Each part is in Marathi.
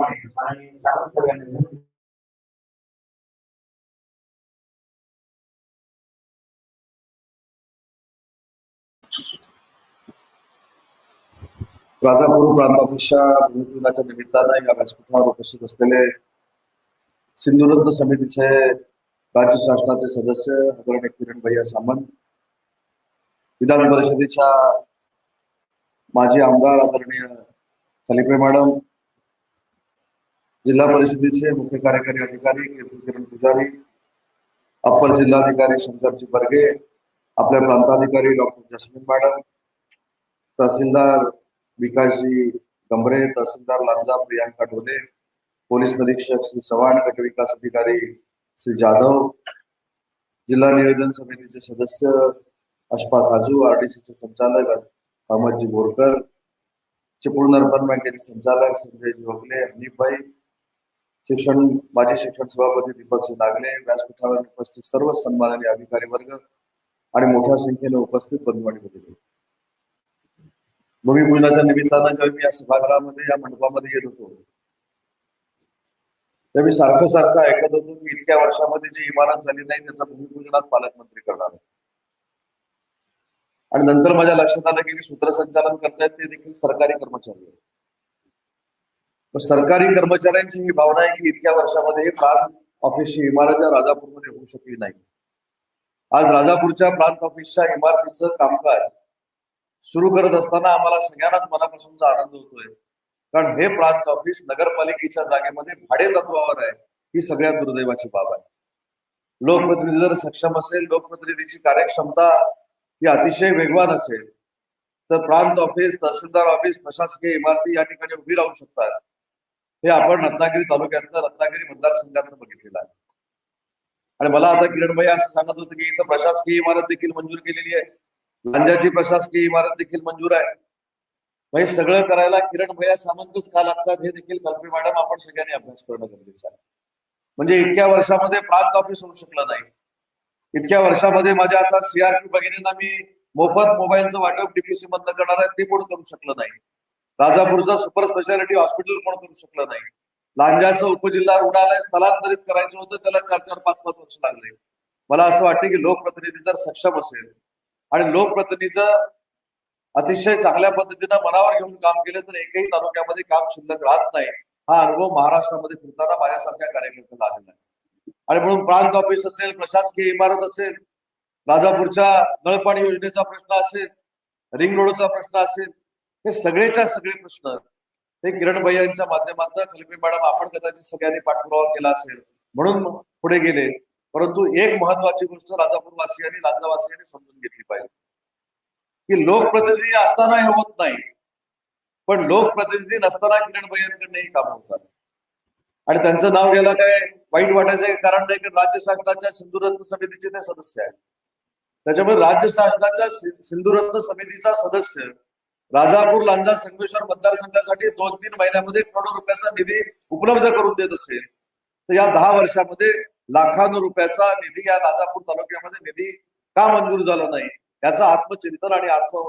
आणि सावंत सगळ्यांनी राजापूर प्रांतापेक्षा भूमिपूजनाच्या निमित्तानं या व्यासपीठावर उपस्थित असलेले सिंधुदुर्ग समितीचे राज्य शासनाचे सदस्य आदरणीय किरण भैया सामंत विधान परिषदेच्या माजी आमदार आदरणीय खलिपे मॅडम जिल्हा परिषदेचे मुख्य कार्यकारी अधिकारी कीर्ती किरण पुजारी अप्पर जिल्हाधिकारी शंकरजी बर्गे आपल्या प्रांताधिकारी डॉक्टर जस्मिन मॅडम तहसीलदार विकासजी गंभरे तहसीलदार लांजा प्रियांका ढोले पोलीस निरीक्षक श्री चव्हाण गट विकास अधिकारी श्री जाधव जिल्हा नियोजन समितीचे सदस्य अशफाक हाजू आरडीसीचे संचालक अहमदजी बोरकर चिपळूण अर्बन बँकेचे संचालक संजय जोगले हनीफभाई शिक्षण माजी शिक्षण सभापती दीपकजी नागले व्यासपीठावर उपस्थित सर्व सन्माननीय अधिकारी वर्ग आणि मोठ्या संख्येने उपस्थित बंधू होते भूमिपूजनाच्या निमित्तानं जेव्हा मी या सभागृहामध्ये या मंडपामध्ये येत होतो तेव्हा मी सारखं सारखं ऐकत होतो की इतक्या वर्षामध्ये जी इमारत झाली नाही त्याचं भूमिपूजन आज पालकमंत्री करणार आणि नंतर माझ्या लक्षात आलं की जे सूत्रसंचालन करतायत ते देखील सरकारी कर्मचारी आहेत. सरकारी कर्मचाऱ्यांची ही भावना आहे की इतक्या वर्षामध्ये प्रांत ऑफिसची इमारत या राजापूरमध्ये होऊ शकली नाही. आज राजापूरच्या प्रांत ऑफिसच्या इमारतीचं कामकाज सुरू करत असताना आम्हाला सगळ्यांनाच मनापासूनचा आनंद होतोय. कारण हे प्रांत ऑफिस नगरपालिकेच्या जागेमध्ये भाडे तत्वावर आहे ही सगळ्यात दुर्दैवाची बाब आहे. लोकप्रतिनिधी जर सक्षम असेल लोकप्रतिनिधीची कार्यक्षमता ही अतिशय वेगवान असेल तर प्रांत ऑफिस तहसीलदार ऑफिस प्रशासकीय इमारती या ठिकाणी उभी राहू शकतात. हे आपण रत्नागिरी तालुक्यातलं रत्नागिरी मतदारसंघातलं बघितलेलं आहे. आणि मला आता किरण भाई असं सांगत होतं की इथं प्रशासकीय इमारत देखील मंजूर केलेली आहे. लांजाची प्रशासकीय इमारत देखील मंजूर आहे. मग हे सगळं करायला किरण भैया सामंतच का लागतात हे देखील कल्पे मॅडम आपण सगळ्यांनी अभ्यास करणं गरजेचं आहे. म्हणजे इतक्या वर्षामध्ये प्रांत ऑफिस होऊ शकलं नाही. इतक्या वर्षामध्ये माझ्या आता सीआरपी भगिनींना मी मोफत मोबाईलचं वाटप डीपीसी मधनं करणार आहे ते कोण करू शकलं नाही. राजापूरचा सुपर स्पेशालिटी हॉस्पिटल कोण करू शकलं नाही. लांजाचं उपजिल्हा रुग्णालय स्थलांतरित करायचं होतं त्याला चार चार पाच पाच वर्ष लागले. मला असं वाटतं की लोकप्रतिनिधी जर सक्षम असेल आणि लोकप्रतिनिधीचं अतिशय चांगल्या पद्धतीनं मनावर घेऊन काम केलं तर एकही तालुक्यामध्ये काम शिल्लक राहत नाही. हा अनुभव महाराष्ट्रामध्ये फिरताना माझ्यासारख्या कार्यकर्त्याला आलेला आहे. आणि म्हणून प्रांत ऑफिस असेल प्रशासकीय इमारत असेल राजापूरच्या नळपाणी योजनेचा प्रश्न असेल रिंग रोडचा प्रश्न असेल हे सगळेच्या सगळे प्रश्न हे किरण भैया यांच्या माध्यमातून खलिपे मॅडम आपण कदाचित सगळ्यांनी पाठपुरावा केला असेल म्हणून पुढे गेले. परंतु एक महत्वाची गोष्ट राजापूरवासियांनी लांजावासियांनी समजून घेतली पाहिजे. की लोकप्रतिनिधी असताना हे होत नाही. पण लोकप्रतिनिधी नसताना किरण भैयांकडनं ही काम होतात आणि त्यांचं नाव घ्यायला काय? वाईट वाटायचं कारण नाही की राज्य शासनाच्या सिंधुरत्न समितीचे ते सदस्य आहेत. त्याच्यामुळे राज्य शासनाच्या सिंधुरत्न समितीचा सदस्य राजापूर लांजा संगमेश्वर मतदारसंघासाठी दोन तीन महिन्यामध्ये करोडो रुपयाचा निधी उपलब्ध करून देत असेल. तर या दहा वर्षामध्ये लाखांनो रुपयाचा निधी या राजापूर तालुक्यामध्ये निधी का मंजूर झाला नाही? याचं आत्मचिंतन आणि आत्म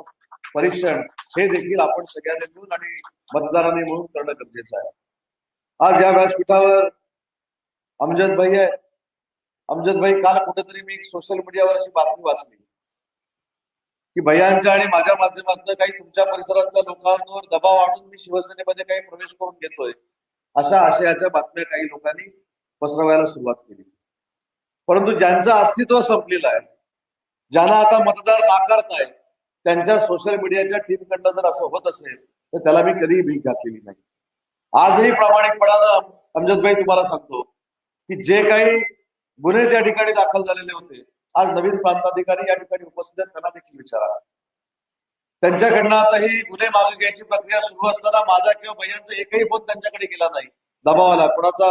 परीक्षण हे देखील आपण सगळ्यांनी मिळून आणि मतदारांनी मिळून करणं गरजेचं आहे. आज या व्यासपीठावर अमजद भाई आहे अमजद भाई काल कुठेतरी मी सोशल मीडियावर अशी बातमी वाचली. की भैयांच्या आणि माझ्या माध्यमातून काही तुमच्या परिसरातल्या लोकांवर दबाव आणून मी शिवसेनेमध्ये काही प्रवेश करून घेतोय अशा आशयाच्या बातम्या काही लोकांनी पसरवायला सुरुवात केली. परंतु ज्यांचं अस्तित्व संपलेलं आहे ज्यांना आता मतदार नाकारताय त्यांच्या सोशल मीडियाच्या टीमकडनं जर असं होत असेल तर त्याला मी कधीही भीक घातलेली नाही. आजही प्रामाणिकपणानं अमजदभाई तुम्हाला सांगतो की जे काही गुन्हे त्या ठिकाणी दाखल झालेले होते आज नवीन प्रांताधिकारी या ठिकाणी उपस्थित आहेत त्यांना देखील विचारा. त्यांच्याकडनं आता ही गुन्हे मागे घ्यायची प्रक्रिया सुरू असताना माझा किंवा भैयांचा एकही फोन त्यांच्याकडे गेला नाही. दबाव आला. कोणाचा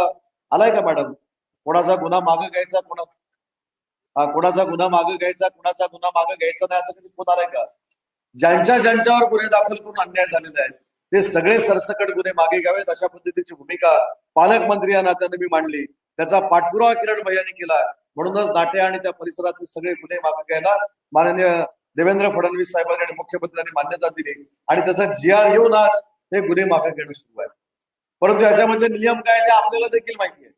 आलाय का मॅडम? कोणाचा गुन्हा मागे घ्यायचा कोणा कोणाचा गुन्हा मागे घ्यायचा कोणाचा गुन्हा मागे घ्यायचा नाही असं कधी फोन आलाय का? ज्यांच्या ज्यांच्यावर गुन्हे दाखल करून अन्याय झालेले आहे ते सगळे सरसकट गुन्हे मागे घ्यावेत. अशा पद्धतीची भूमिका पालकमंत्री या नात्याने मी मांडली. त्याचा पाठपुरावा किरण भैयानी केला. म्हणूनच नाटे आणि त्या परिसरातले सगळे गुन्हे मागे घ्यायला माननीय देवेंद्र फडणवीस साहेबांनी आणि मुख्यमंत्र्यांनी मान्यता दिली. आणि त्याचा जी आर येऊन आज हे गुन्हे मागे घेणं सुरू आहे. परंतु याच्यामधले नियम काय ते आपल्याला देखील माहिती आहे.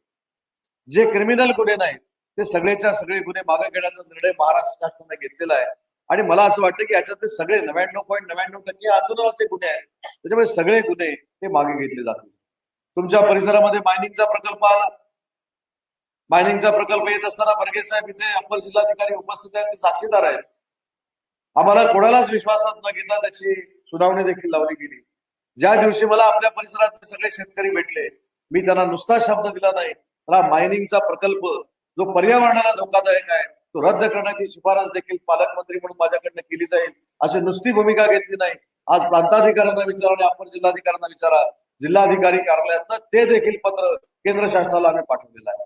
जे क्रिमिनल गुन्हे नाहीत ते सगळेच्या सगळे गुन्हे मागे घेण्याचा निर्णय महाराष्ट्र शासनाने घेतलेला आहे. आणि मला असं वाटतं की याच्यातले सगळे नव्याण्णव पॉईंट नव्याण्णव टक्के आंदोलनाचे गुन्हे आहेत. त्याच्यामुळे सगळे गुन्हे ते मागे घेतले जातील. तुमच्या परिसरामध्ये मायनिंगचा प्रकल्प आला. मायनिंगचा प्रकल्प येत असताना बर्गे साहेब इथे अपर जिल्हाधिकारी उपस्थित आहेत ते साक्षीदार आहेत. आम्हाला कोणालाच विश्वासात न घेता त्याची सुनावणी देखील लावली गेली. ज्या दिवशी मला आपल्या परिसरातले सगळे शेतकरी भेटले मी त्यांना नुसता शब्द दिला नाही. मला मायनिंगचा प्रकल्प जो पर्यावरणाला धोकादायक आहे तो रद्द करण्याची शिफारस देखील पालकमंत्री म्हणून माझ्याकडनं केली जाईल अशी नुसती भूमिका घेतली नाही. आज प्रांताधिकाऱ्यांना विचारा आणि अपर जिल्हाधिकाऱ्यांना विचारा. जिल्हाधिकारी कार्यालयात ते देखील पत्र केंद्र शासनाला आम्ही पाठवलेलं आहे.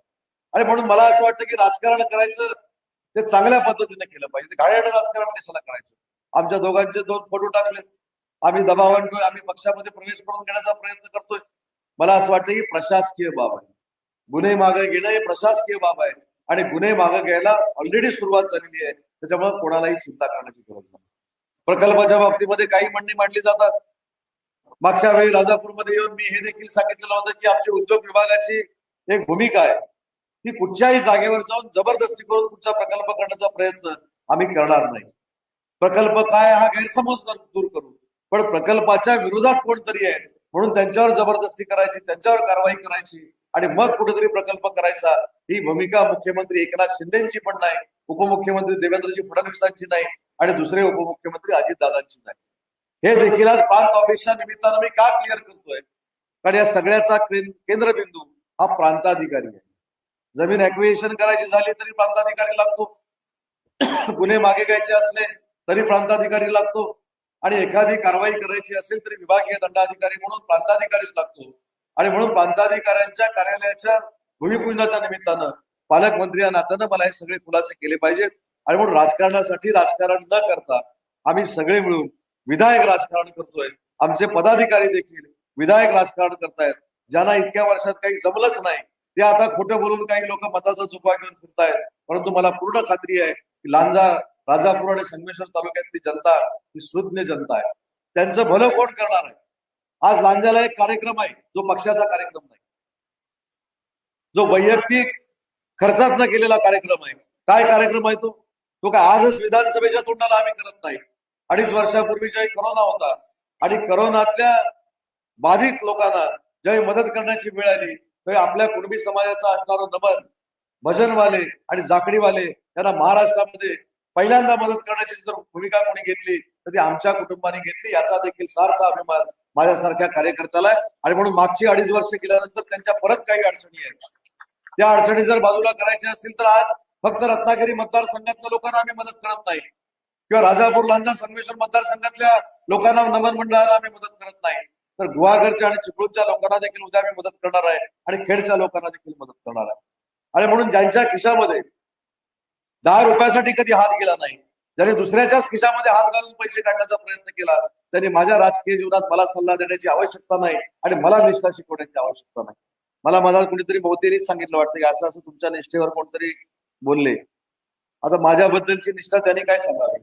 आणि म्हणून मला असं वाटतं की राजकारण करायचं ते चांगल्या पद्धतीने केलं पाहिजे. ते राजकारण कशाला करायचं? आमच्या दोघांचे दोन फोटो टाकले. आम्ही दबाव आणतोय आम्ही पक्षामध्ये प्रवेश करून घेण्याचा प्रयत्न करतोय. मला असं वाटतं की प्रशासकीय बाब आहे. गुन्हे मागे घेणं हे प्रशासकीय बाब आहे. आणि गुन्हे मागे घ्यायला ऑलरेडी सुरुवात झालेली आहे. त्याच्यामुळे कोणालाही चिंता करण्याची गरज नाही. प्रकल्पाच्या बाबतीमध्ये काही म्हणणी मांडली जातात. मागच्या वेळी राजापूरमध्ये येऊन मी हे देखील सांगितलेलं होतं की आमची उद्योग विभागाची एक भूमिका आहे. की कुठच्याही जागेवर जाऊन जबरदस्ती करून कुठचा प्रकल्प करण्याचा प्रयत्न आम्ही करणार नाही. प्रकल्प काय हा गैरसमज दूर करू. पण प्रकल्पाच्या विरोधात कोणतरी आहेत म्हणून त्यांच्यावर जबरदस्ती करायची त्यांच्यावर कारवाई करायची आणि मग कुठेतरी प्रकल्प करायचा ही भूमिका मुख्यमंत्री एकनाथ शिंदेची पण नाही उपमुख्यमंत्री देवेंद्रजी फडणवीसांची नाही आणि दुसरे उपमुख्यमंत्री अजितदादांची नाही. हे देखील आज प्रांत ऑफिसच्या निमित्तानं मी का क्लिअर करतोय? कारण या सगळ्याचा केंद्रबिंदू हा प्रांताधिकारी आहे. जमीन ऍक्विएशन करायची झाली तरी प्रांताधिकारी लागतो. गुन्हे मागे घ्यायचे असले तरी प्रांताधिकारी लागतो. आणि एखादी कारवाई करायची असेल तरी विभागीय दंडाधिकारी म्हणून प्रांताधिकारीच लागतो. आणि म्हणून प्रांताधिकाऱ्यांच्या कार्यालयाच्या भूमिपूजनाच्या निमित्तानं पालकमंत्री या नात्यानं मला हे सगळे खुलासे केले पाहिजेत. आणि म्हणून राजकारणासाठी राजकारण न करता आम्ही सगळे मिळून विधायक राजकारण करतोय. आमचे पदाधिकारी देखील विधायक राजकारण करतायत. ज्यांना इतक्या वर्षात काही जमलंच नाही ते आता खोटं बोलून काही लोक मताचा चुकवा घेऊन फिरतायत. परंतु मला पूर्ण खात्री आहे की लांजा राजापूर आणि संगमेश्वर तालुक्यातली जनता ही सुज्ञ जनता आहे. त्यांचं भलं कोण करणार आहे? आज लांजाला एक कार्यक्रम आहे जो पक्षाचा कार्यक्रम नाही. जो वैयक्तिक खर्चात न केलेला कार्यक्रम आहे. काय कार्यक्रम आहे तो? तो काय आजच विधानसभेच्या तोंडाला आम्ही करत नाही. अडीच वर्षापूर्वी ज्यावेळी करोना होता. आणि करोनातल्या बाधित लोकांना ज्यावेळी मदत करण्याची वेळ आली आपल्या कुणबी समाजाचा असणारं नमन भजनवाले आणि जाकडीवाले यांना महाराष्ट्रामध्ये पहिल्यांदा मदत करण्याची जर भूमिका कोणी घेतली तर ती आमच्या कुटुंबाने घेतली. याचा देखील सार्थ अभिमान माझ्यासारख्या कार्यकर्त्याला आहे. आणि म्हणून मागची अडीच वर्ष केल्यानंतर त्यांच्या परत काही अडचणी आहेत. त्या अडचणी जर बाजूला करायच्या असतील तर आज फक्त रत्नागिरी मतदारसंघातल्या लोकांना आम्ही मदत करत नाही. किंवा राजापूर लांजा संगमेश्वर मतदारसंघातल्या लोकांना नमन मंडळाला आम्ही मदत करत नाही. तर गुहागरच्या आणि चिपळूणच्या लोकांना देखील उद्या आम्ही मदत करणार आहे आणि खेडच्या लोकांना देखील मदत करणार आहे. आणि म्हणून ज्यांच्या खिशामध्ये दहा रुपयासाठी कधी हात गेला नाही ज्याने दुसऱ्याच्याच खिशामध्ये हात घालून पैसे काढण्याचा प्रयत्न केला त्यांनी माझ्या राजकीय जीवनात मला सल्ला देण्याची आवश्यकता नाही आणि मला निष्ठा शिकवण्याची आवश्यकता नाही. मला मला कुणीतरी बहुतेरीच सांगितलं वाटतं की असं असं तुमच्या निष्ठेवर कोणतरी बोलले. आता माझ्याबद्दलची निष्ठा त्यांनी काय सांगावी?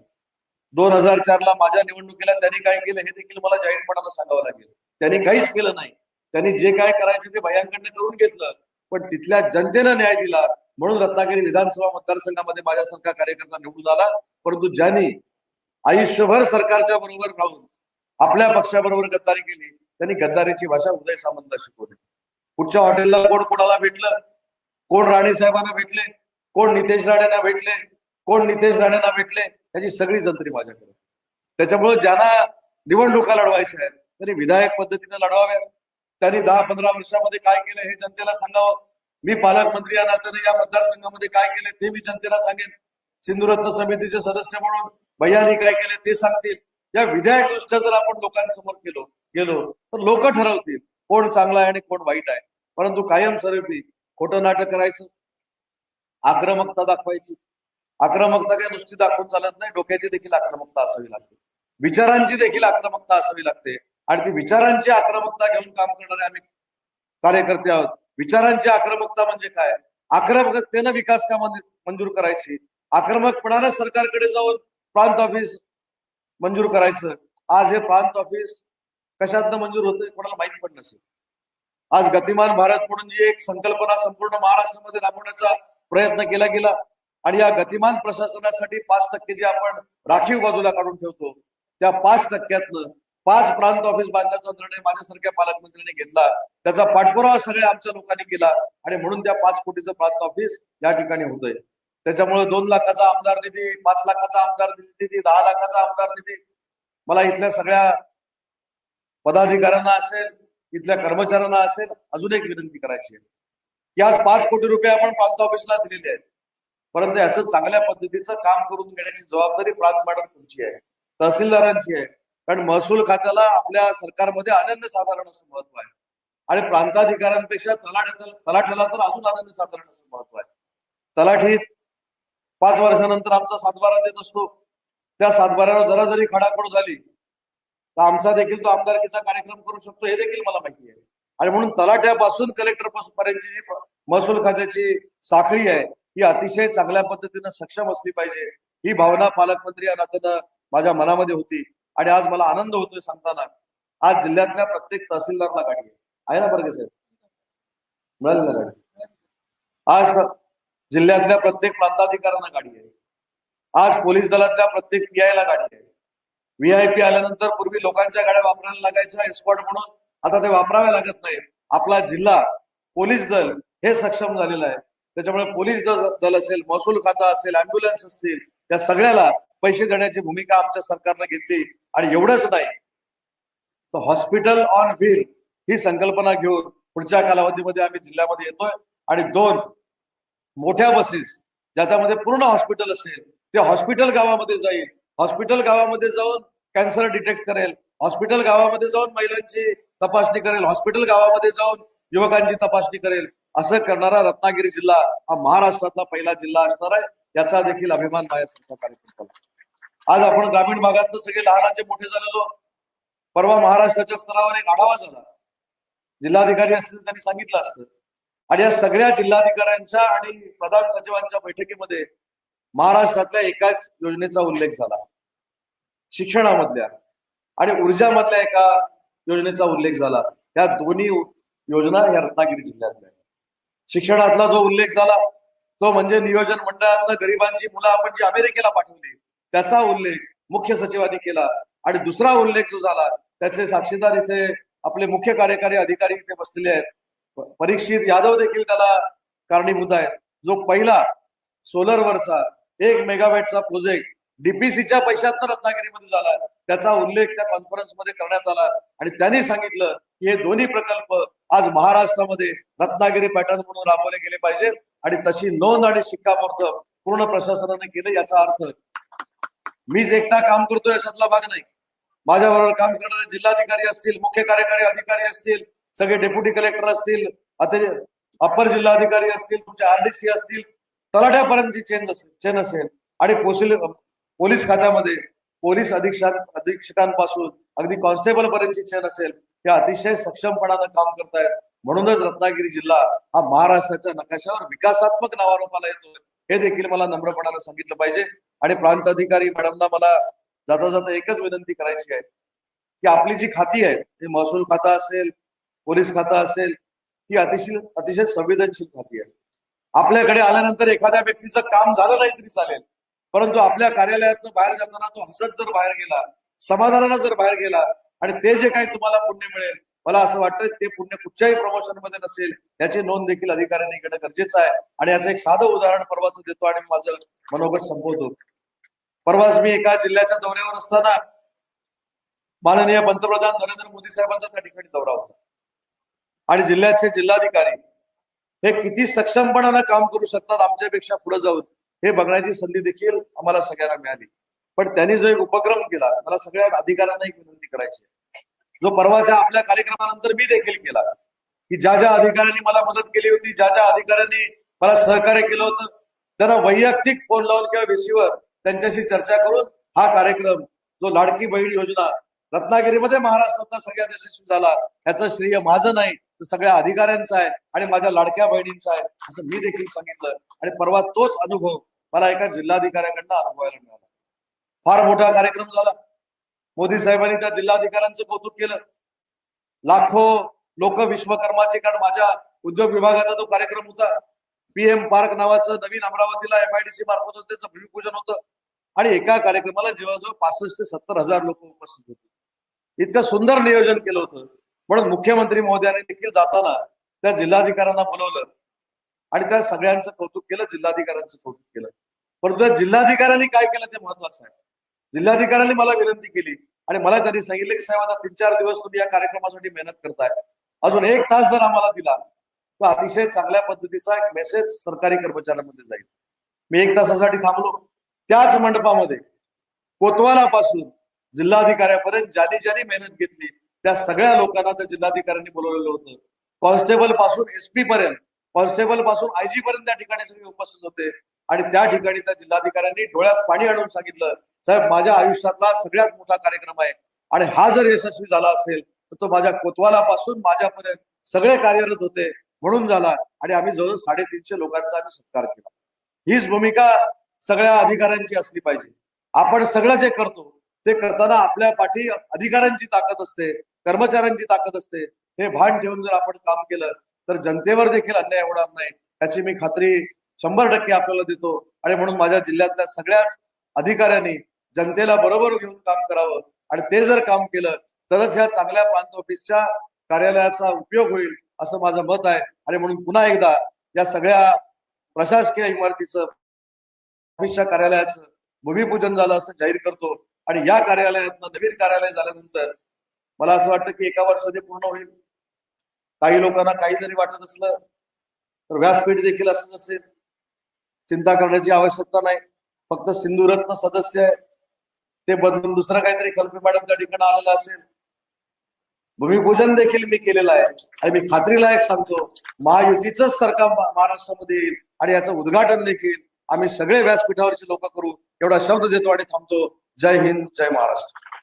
दोन हजार चार ला माझ्या निवडणुकीला त्यांनी काय केलं हे देखील मला जाहीरपणानं सांगावं लागेल. त्यांनी काहीच केलं नाही. त्यांनी जे काय करायचे ते भयांकडनं करून घेतलं. पण तिथल्या जनतेनं न्याय दिला. म्हणून रत्नागिरी विधानसभा मतदारसंघामध्ये माझ्यासारखा कार्यकर्ता निवडून आला. परंतु ज्यांनी आयुष्यभर सरकारच्या बरोबर राहून आपल्या पक्षाबरोबर गद्दारी केली त्यांनी गद्दारीची भाषा उदय सामंतला शिकवली. पुढच्या हॉटेलला कोण कोणाला भेटलं? कोण राणे साहेबांना भेटले? कोण नितेश राणेंना भेटले? कोण नितेश राणेंना भेटले याची सगळी जंत्री माझ्याकडे. त्याच्यामुळे ज्यांना निवडणुका लढवायच्या आहेत त्यांनी विधायक पद्धतीने लढवाव्या त्यांनी दहा पंधरा वर्षामध्ये काय केलं हे जनतेला सांगावं. मी पालकमंत्री या नात्याने या मतदारसंघामध्ये काय केले ते मी जनतेला सांगेन. सिंधुरत्न समितीचे सदस्य म्हणून भैयानी काय केले ते सांगतील. या विधायक दृष्ट्या जर आपण लोकांसमोर गेलो गेलो तर लोक ठरवतील कोण चांगला आहे आणि कोण वाईट आहे. परंतु कायम स्वरूपी खोटं नाटक करायचं आक्रमकता दाखवायची आक्रमकता काही नुसती दाखवून चालत नाही डोक्याची देखील आक्रमकता असावी लागते. विचारांची देखील आक्रमकता असावी लागते. आणि ती विचारांची आक्रमकता घेऊन काम करणारे आम्ही कार्यकर्ते आहोत. विचारांची आक्रमकता म्हणजे काय? आक्रमकतेनं विकास कामं मंजूर करायची. आक्रमकपणानं सरकारकडे जाऊन प्रांत ऑफिस मंजूर करायचं. आज हे प्रांत ऑफिस कशातनं मंजूर होतंय कोणाला माहीत पण नसेल. आज गतिमान भारत म्हणून जी एक संकल्पना संपूर्ण महाराष्ट्रामध्ये राबवण्याचा प्रयत्न केला गेला आणि या गतिमान प्रशासनासाठी पाच टक्के जे आपण राखीव बाजूला काढून ठेवतो त्या पाच टक्क्यातनं पाच प्रांत ऑफिस बांधण्याचा निर्णय माझ्यासारख्या पालकमंत्र्यांनी घेतला. त्याचा पाठपुरावा सगळ्या आमच्या लोकांनी केला आणि म्हणून त्या पाच कोटीचं प्रांत ऑफिस या ठिकाणी होतंय. त्याच्यामुळे दोन लाखाचा आमदार निधी पाच लाखाचा आमदार निधी दहा लाखाचा आमदार निधी मला इथल्या सगळ्या पदाधिकाऱ्यांना असेल इथल्या कर्मचाऱ्यांना असेल अजून एक विनंती करायची आहे. की आज पाच कोटी रुपये आपण प्रांत ऑफिसला दिलेले आहेत. परंतु याचं चांगल्या पद्धतीचं काम करून घेण्याची जबाबदारी प्रांत मॅडम तुमची आहे तहसीलदारांची आहे. कारण महसूल खात्याला आपल्या सरकारमध्ये अनन्य साधारण असं महत्त्व आहे. आणि प्रांताधिकाऱ्यांपेक्षा तलाठ्याला तलाठ्याला तर अजून अनन्य साधारण असं महत्त्व आहे. तलाठी पाच वर्षानंतर आमचा सातबारा देत असतो. त्या सातबाऱ्यावर जरा जरी खडाखोड झाली तर आमचा देखील तो आमदारकीचा कार्यक्रम करू शकतो हे देखील मला माहिती आहे. आणि म्हणून तलाठ्यापासून कलेक्टर पर्यंतची जी महसूल खात्याची साखळी आहे ही अतिशय चांगल्या पद्धतीनं सक्षम असली पाहिजे. ही भावना पालकमंत्री या नात्यानं माझ्या मनामध्ये होती आणि आज मला आनंद होतोय सांगताना. आज जिल्ह्यातल्या प्रत्येक तहसीलदारला गाडी आहे. ना बरं साहेब? मिळाली ना गाडी? आज जिल्ह्यातल्या प्रत्येक प्रांताधिकाऱ्यांना गाडी आहे. आज पोलीस दलातल्या प्रत्येक पीआयला गाडी आहे. व्हीआयपी आल्यानंतर पूर्वी लोकांच्या गाड्या वापरायला लागायच्या एस्कॉट म्हणून. आता ते वापराव्या लागत नाहीत. आपला जिल्हा पोलीस दल हे सक्षम झालेलं आहे. त्याच्यामुळे पोलीस दल असेल महसूल खाता असेल अँब्युलन्स असतील त्या सगळ्याला पैसे देण्याची भूमिका आमच्या सरकारने घेतली आणि एवढंच नाही तर हॉस्पिटल ऑन व्हील ही संकल्पना घेऊन पुढच्या कालावधीमध्ये आम्ही जिल्ह्यामध्ये येतोय. आणि दोन मोठ्या बसेस ज्याच्यामध्ये पूर्ण हॉस्पिटल असेल ते हॉस्पिटल गावामध्ये जाईल. हॉस्पिटल गावामध्ये जाऊन कॅन्सर डिटेक्ट करेल. हॉस्पिटल गावामध्ये जाऊन महिलांची तपासणी करेल. हॉस्पिटल गावामध्ये जाऊन युवकांची तपासणी करेल. असं करणारा रत्नागिरी जिल्हा हा महाराष्ट्रातला पहिला जिल्हा असणार आहे याचा देखील अभिमान माझ्या कार्यक्रम आज आपण ग्रामीण भागात सगळे लहानाचे मोठे झालेलो परवा महाराष्ट्राच्या स्तरावर एक आढावा झाला. जिल्हाधिकारी असतील त्यांनी सांगितलं असतं. आणि या सगळ्या जिल्हाधिकाऱ्यांच्या आणि प्रधान सचिवांच्या बैठकीमध्ये महाराष्ट्रातल्या एकाच योजनेचा उल्लेख झाला. शिक्षणामधल्या आणि ऊर्जामधल्या एका योजनेचा उल्लेख झाला. या दोन्ही योजना या रत्नागिरी जिल्ह्यातल्या शिक्षणातला जो उल्लेख झाला तो म्हणजे नियोजन मंडळातनं गरिबांची मुलं आपण जी अमेरिकेला पाठवली त्याचा उल्लेख मुख्य सचिवांनी केला. आणि दुसरा उल्लेख जो झाला त्याचे साक्षीदार इथे आपले मुख्य कार्यकारी अधिकारी इथे बसलेले आहेत. परीक्षित यादव देखील त्याला कारणीभूत आहेत. जो पहिला सोलरवरचा एक मेगावॅटचा प्रोजेक्ट डीपीसीच्या पैशातनं रत्नागिरीमध्ये झाला त्याचा उल्लेख त्या कॉन्फरन्समध्ये करण्यात आला. आणि त्यांनी सांगितलं की हे दोन्ही प्रकल्प आज महाराष्ट्रामध्ये रत्नागिरी पॅटर्न म्हणून राबवले गेले पाहिजेत आणि तशी नोंद आणि शिक्कामोर्तब पूर्ण प्रशासनाने केलं याचा अर्थ मीच एकटा काम करतोय याच्यातला भाग नाही. माझ्याबरोबर काम करणारे जिल्हाधिकारी असतील मुख्य कार्यकारी अधिकारी असतील सगळे डेप्युटी कलेक्टर असतील अपर अप्पर जिल्हाधिकारी असतील तुमचे आरडीसी असतील तलाठ्यापर्यंतची चेन असेल चेन असेल. आणि पोलीस पोलीस खात्यामध्ये पोलीस अधीक्षक अधीक्षकांपासून अगदी कॉन्स्टेबल पर्यंतची चेन असेल. हे अतिशय सक्षमपणानं काम करतायत. म्हणूनच रत्नागिरी जिल्हा हा महाराष्ट्राच्या नकाशावर विकासात्मक नावारूपाला येतो हे देखील मला नम्रपणानं सांगितलं पाहिजे. आणि प्रांत अधिकारी मॅडमना मला जाता जाता एकच विनंती करायची आहे की आपली जी खाती आहेत ते महसूल खाता असेल पोलीस खाता असेल ही अतिशय अतिशय संवेदनशील खाती आहे आपल्याकडे आल्यानंतर एखाद्या व्यक्तीचं काम झालं नाही तरी चालेल. परंतु आपल्या कार्यालयातनं बाहेर जाताना तो हसत जर बाहेर गेला समाधानानं जर बाहेर गेला आणि ते जे काही तुम्हाला पुण्य मिळेल मला असं वाटतं ते पुण्य कुठच्याही प्रमोशनमध्ये नसेल याची नोंद देखील अधिकाऱ्यांनी घेणं गरजेचं आहे. आणि याचं एक साधं उदाहरण परवाच देतो आणि माझं मनोगत संपवतो. परवाच मी एका जिल्ह्याच्या दौऱ्यावर असताना माननीय पंतप्रधान नरेंद्र मोदी साहेबांचा त्या ठिकाणी दौरा होता. आणि जिल्ह्याचे जिल्हाधिकारी हे किती सक्षमपणानं काम करू शकतात आमच्यापेक्षा पुढे जाऊन हे बघण्याची संधी देखील आम्हाला सगळ्यांना मिळाली. पण त्यांनी जो एक उपक्रम केला मला सगळ्या अधिकाऱ्यांना एक विनंती करायची जो परवाच्या आपल्या कार्यक्रमानंतर मी देखील केला की ज्या ज्या अधिकाऱ्यांनी मला मदत केली होती ज्या ज्या अधिकाऱ्यांनी मला सहकार्य केलं होतं त्यांना वैयक्तिक फोन लावून किंवा VC त्यांच्याशी चर्चा करून हा कार्यक्रम जो लाडकी बहीण योजना रत्नागिरीमध्ये महाराष्ट्रातला सगळ्यात यशस्वी झाला याचं श्रेय माझं नाही तर सगळ्या अधिकाऱ्यांचं आहे आणि माझ्या लाडक्या बहिणींचं आहे असं मी देखील सांगितलं. आणि परवा तोच अनुभव मला एका जिल्हाधिकाऱ्याकडनं अनुभवायला मिळाला. फार मोठा कार्यक्रम झाला. मोदी साहेबांनी त्या जिल्हाधिकाऱ्यांचं कौतुक केलं. लाखो लोक विश्वकर्माचे कारण माझ्या उद्योग विभागाचा जो कार्यक्रम होता पीएम पार्क नावाचं नवीन अमरावतीला एमआयडीसी मार्फत त्याचं भूमिपूजन होतं. आणि एका कार्यक्रमाला जवळजवळ पासष्ट ते सत्तर हजार लोक उपस्थित होते. इतकं सुंदर नियोजन केलं होतं. म्हणून मुख्यमंत्री महोदयाने देखील जाताना त्या जिल्हाधिकाऱ्यांना बोलवलं. आणि त्या सगळ्यांचं कौतुक केलं जिल्हाधिकाऱ्यांचं कौतुक केलं. परंतु त्या जिल्हाधिकाऱ्यांनी काय केलं ते महत्वाचं आहे. जिल्हाधिकाऱ्यांनी मला विनंती केली आणि मला त्यांनी सांगितलं की साहेब आता तीन चार दिवस तुम्ही या कार्यक्रमासाठी मेहनत करताय. अजून एक तास जर आम्हाला दिला तर अतिशय चांगल्या पद्धतीचा एक मेसेज सरकारी कर्मचाऱ्यांमध्ये जाईल. मी एक तासासाठी थांबलो. त्याच मंडपामध्ये कोतवालापासून जिल्हाधिकाऱ्यापर्यंत ज्यांनी ज्यांनी मेहनत घेतली त्या सगळ्या लोकांना त्या जिल्हाधिकाऱ्यांनी बोलवलेलं होतं. कॉन्स्टेबलपासून एसपी पर्यंत कॉन्स्टेबलपासून आयजी पर्यंत त्या ठिकाणी सगळे उपस्थित होते. आणि त्या ठिकाणी त्या जिल्हाधिकाऱ्यांनी डोळ्यात पाणी आणून सांगितलं साहेब माझ्या आयुष्यातला सगळ्यात मोठा कार्यक्रम आहे. आणि हा जर यशस्वी झाला असेल तर तो माझ्या कोतवालापासून माझ्यापर्यंत सगळे कार्यरत होते म्हणून झाला. आणि आम्ही जवळ साडेतीनशे लोकांचा आम्ही सत्कार केला. हीच भूमिका सगळ्या अधिकाऱ्यांची असली पाहिजे. आपण सगळं जे करतो ते करताना आपल्या पाठी अधिकाऱ्यांची ताकद असते कर्मचाऱ्यांची ताकद असते. हे भान ठेवून जर आपण काम केलं तर जनतेवर देखील अन्याय होणार नाही. याची मी खात्री शंभर टक्के आपल्याला देतो. आणि म्हणून माझ्या जिल्ह्यातल्या सगळ्याच अधिकाऱ्यांनी जनतेला बरोबर घेऊन काम करावं आणि ते जर काम केलं तरच ह्या चांगल्या प्रांत ऑफिसच्या कार्यालयाचा उपयोग होईल असं माझं मत आहे. आणि म्हणून पुन्हा एकदा या सगळ्या प्रशासकीय इमारतीचं ऑफिसच्या कार्यालयाचं भूमिपूजन झालं असं जाहीर करतो. आणि या कार्यालयातनं नवीन कार्यालय झाल्यानंतर मला असं वाटतं की एका वर्षात ते पूर्ण होईल. काही लोकांना काही जरी वाटत असलं तर व्यासपीठ देखील असंच असेल. चिंता करण्याची आवश्यकता नाही. फक्त सिंधुरत्न सदस्य आहे ते बदलून दुसरं काहीतरी कल्पी मॅडम त्या ठिकाणी आलेलं असेल. भूमिपूजन देखील मी केलेलं आहे. आणि मी खात्रीलायक सांगतो महायुतीच सरकार महाराष्ट्रामध्ये येईल आणि याचं उद्घाटन देखील आम्ही सगळे व्यासपीठावरची लोक करू एवढा शब्द देतो आणि थांबतो. जय हिंद जय महाराष्ट्र.